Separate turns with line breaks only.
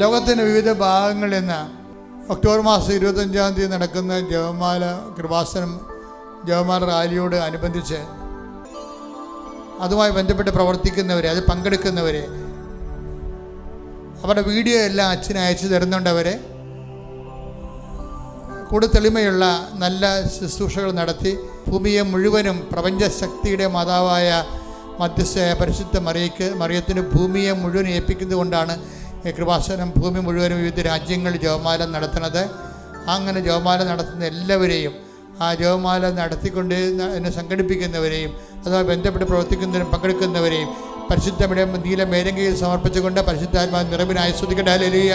ലോകത്തിന്റെ വിവിധ ഭാഗങ്ങളിൽ നിന്ന് ഒക്ടോബർ മാസം ഇരുപത്തഞ്ചാം തീയതി നടക്കുന്ന ജവമാല കൃപാസനം ജവമാല റാലിയോട് അനുബന്ധിച്ച് അതുമായി ബന്ധപ്പെട്ട് പ്രവർത്തിക്കുന്നവരെ അത് പങ്കെടുക്കുന്നവരെ അവരുടെ വീഡിയോ എല്ലാം അച്ഛന് അയച്ചു തരുന്നുണ്ടവരെ കൂടുതൽ തെളിമയുള്ള നല്ല ശുശ്രൂഷകൾ നടത്തി ഭൂമിയെ മുഴുവനും പ്രപഞ്ചശക്തിയുടെ മാതാവായ മധ്യസ്ഥയായ പരിശുദ്ധ മറിയക്ക് മറിയത്തിന് ഭൂമിയെ മുഴുവൻ ഏൽപ്പിക്കുന്നത് കൊണ്ടാണ് കൃപാസനം ഭൂമി മുഴുവനും വിവിധ രാജ്യങ്ങളിൽ ജപമാല നടത്തുന്നത്. അങ്ങനെ ജപമാല നടത്തുന്ന എല്ലാവരെയും ആ ജപമാല നടത്തിക്കൊണ്ട് എന്നെ സംഘടിപ്പിക്കുന്നവരെയും അതുമായി ബന്ധപ്പെട്ട് പ്രവർത്തിക്കുന്നവരും പങ്കെടുക്കുന്നവരെയും പരിശുദ്ധമിടം നീല മേരങ്കയിൽ സമർപ്പിച്ചുകൊണ്ട് പരിശുദ്ധാത്മാ നിറവിനായി ശ്രദ്ധിക്കട്ടെ ഹല്ലേലൂയ.